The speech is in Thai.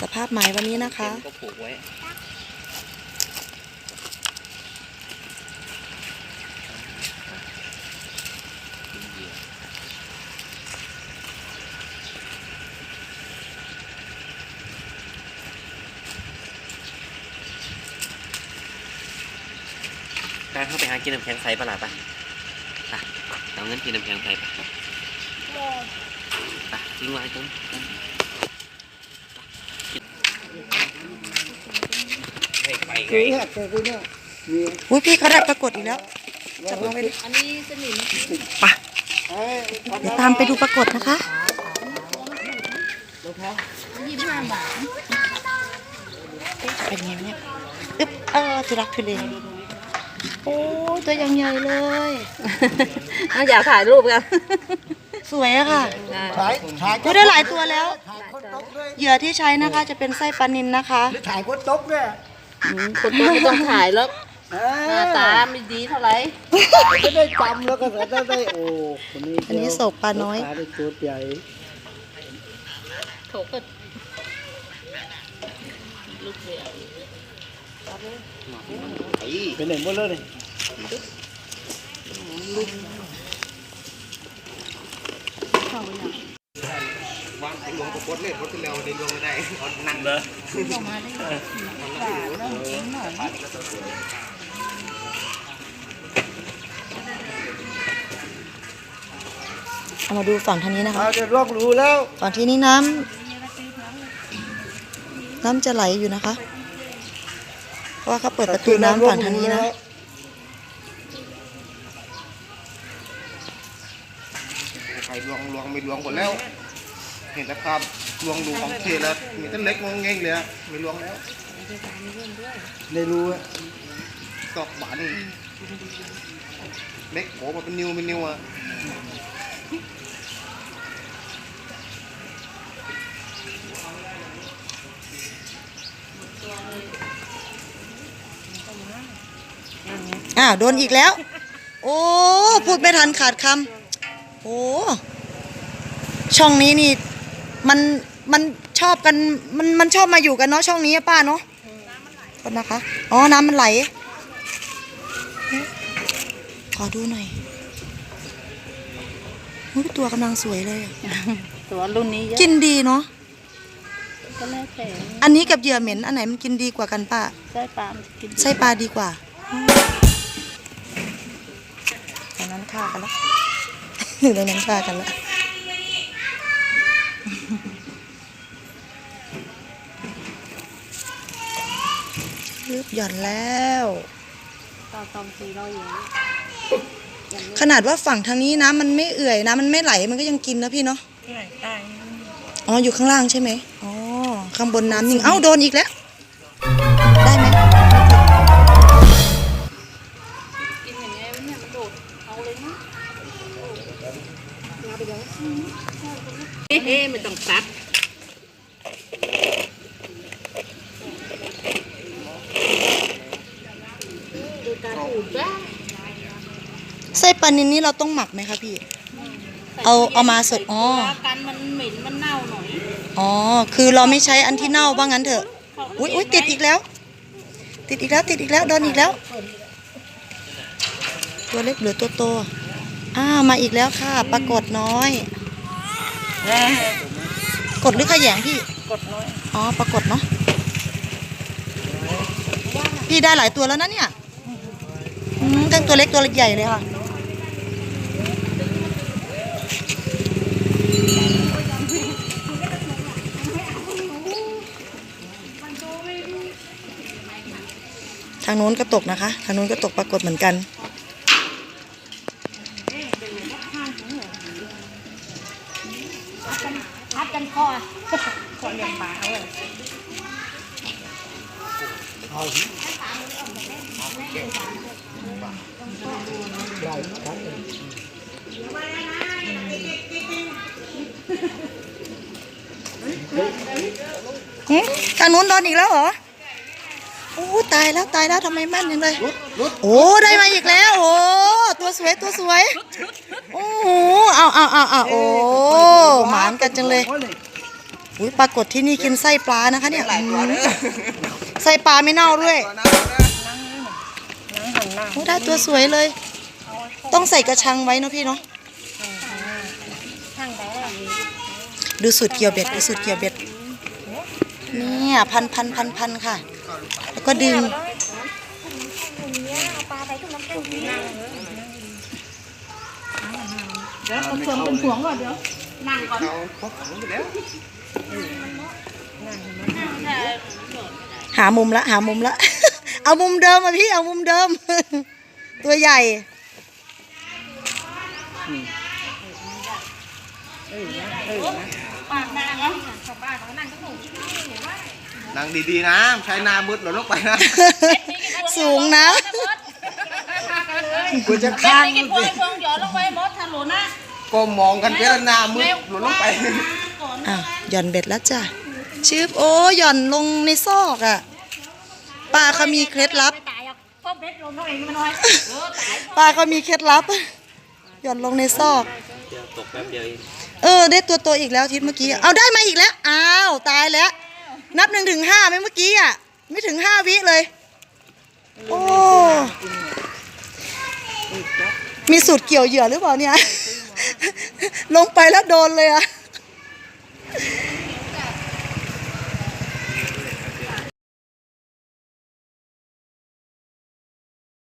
สภาพหมายวันนี้นะคะ ก็ผูกไว้ การเข้าไปหากินน้ำแข็งใสปะล่ะปะไปเอาเงินกินน้ำแข็งใสไปไปทิ้งไว้ตรงนั้นให้ ไปไงคือเนี่ยคือคือเนี่ยมีอุ้ยพี่เขาได้ปรากฏอีกแล้วจับลงไปดิอันนี้สนิมเอ้ยเดี๋ยวตามไปดูปรากฏนะคะยี่สิบห้าบาทเป็นไงวะเนี่ยอึ๊บเออทุรักทุเลโอ้ตัวยังใหญ่เลยเอาอยากถ่ายรูปกันสวยอะค่ะถ่ายถ่ายดูได้หลายตัวแล้วถ่ายคนตกด้วยเหยื่อที่ใช้นะคะจะเป็นไส้ปลานินนะคะหรือถ่ายคนตกด้วย คนตัวไม่ต้องถ่ายแล้วเอหน้าตาไม่ดีเท่าไหร่จะได้จำแล้วก็จะได้โอ้คนนี้อันนี้โศกปลาน้อยปลาได้ตัวใหญ่โถก็ลูกเดียวเป็นไหนหมดเลยนี่ วางไอ้ลวงตะกดเลยรถที่เราได้ลวงไม่ได้เอานั่งเลยเอามาดูฝั่งทางนี้นะคะเอาจะลอกรู้แล้วฝั่งที่นี้น้ำน้ำจะไหลอยู่นะคะ เพราะว่าเขาเปิดประตูน้ำฝั่งทางนี้นะ ใครลวงลวงไม่ลวงหมดแล้ว เห็นแต่ภาพลวงดูของเทแล้วมีแต่เล็กงงเง่งเลยอะไม่ลวงแล้วได้รู้อะตอกบานเล็กโผล่มาเป็นนิ้วเป็นนิ้วอะอ้าวโดนอีกแล้ว โอ้พูดไม่ทันขาดคำโอ้ช่องนี้นี่ มันมันชอบกันมันมันชอบมาอยู่กันเนาะช่องนี้อะป้าเนาะก็นะคะอ๋อน้ำมันไหล ขอดูหน่อยอุ๊ยตัวกำลังสวยเลยอะตัวรุ่นนี้เยอะกินดีเนาะก็แล้วแต่อันนี้กับเหยื่อเหม็นอันไหนมันกินดีกว่ากันป้า ไส้ปลามันจะกินไส้ปลาดีกว่าตอนนั้นฆ่ากันแล้วตอนนั้นฆ่ากันแล้ว ลึกหย่อนแล้ว ตอนตอนทีเราอย่างขนาดว่าฝั่งทางนี้น้ำมันไม่เอื่อยน้ำมันไม่ไหลมันก็ยังกินนะพี่เนาะได้อ๋ออยู่ข้างล่างใช่ไหมอ๋อข้างบนน้ำนิ่งเอ้าโดนอีกแล้ว ได้ไหมกินอย่างเงี้ยเนี่ยมันโดดเอาเลยนะเฮ้ไม่ต้องตัดดูการดูดบ้าง ไส้ปลานินนี่เราต้องหมักไหมคะพี่ เอาเอามาสดอ๋อ กันมันเหม็นมันเน่าหน่อยอ๋อ คือเราไม่ใช้อันที่เน่าว่างั้นเถอะ อุ้ยอุ้ยติดอีกแล้ว ติดอีกแล้วติดอีกแล้วโดนอีกแล้ว ตัวเล็กหรือตัวโตอ้าวมาอีกแล้วค่ะปรากฏน้อย กดหรือขยงพี่ กดน้อย อ๋อปรากฏเนาะพี่ได้หลายตัวแล้วนะเนี่ย ทั้งตัวเล็กตัวใหญ่เลยค่ะทางนู้นก็ตกนะคะ ทางนู้นก็ตกปรากฏเหมือนกัน พัดกันคอคอเลี้ยงปลาเอาเลย ได้ครับหึทางนู้นโดนอีกแล้วเหรอ โอ้ตายแล้วตายแล้วทำไมแม่นยังเลย โอ้ได้มาอีกแล้ว โอ้ตัวสวยตัวสวย โอ้โหเอาเอาเอาเอาโอ้หมานกันจังเลยอุ้ยปรากฏที่นี่กินไส้ปลานะคะเนี่ย ไส้ปลาไม่เน่าด้วย โอ้ได้ตัวสวยเลย ต้องใส่กระชังไว้เนาะพี่เนาะดูสูตรเกี่ยวเบ็ดดูสูตรเกี่ยวเบ็ดเนี่ยพันพันพันพันค่ะ แล้วก็ดึงเดี๋ยวคนชวนเป็นห่วงก่อนเดี๋ยวนั่งก่อนเอาพกของไปแล้วหามุมละหามุมละ เอามุมเดิมมาพี่เอามุมเดิม ตัวใหญ่นั่งดีๆนะใช้หน้ามืดหล่นลงไปนะ สูงนะกูจะแค่ข้างนี้กินพวยพวงหยอดลงไปมดถนนนะก็มองกันเป็นหน้ามืดหล่นลงไปอะหย่อนเบ็ดแล้วจ้ะชืบโอ้หย่อนลงในซอกอะ ป้าเขามีเคล็ดลับไม่ตายอะก็เบ็ดลงตัวเองมันน้อยเออตายป้าเขามีเคล็ดลับ หย่อนลงในซอกตกแป๊บเดียวเองเออ ได้ตัวโตอีกแล้วทิศเมื่อกี้อะเอาได้มาอีกแล้ว อ้าว ตายแล้ว นับหนึ่งถึงห้าไหมเมื่อกี้อะ ไม่ถึงห้าวิเลย โอ้ มีสูตรเกี่ยวเหยื่อหรือเปล่าเนี่ย ลงไปแล้วโดนเลยอะ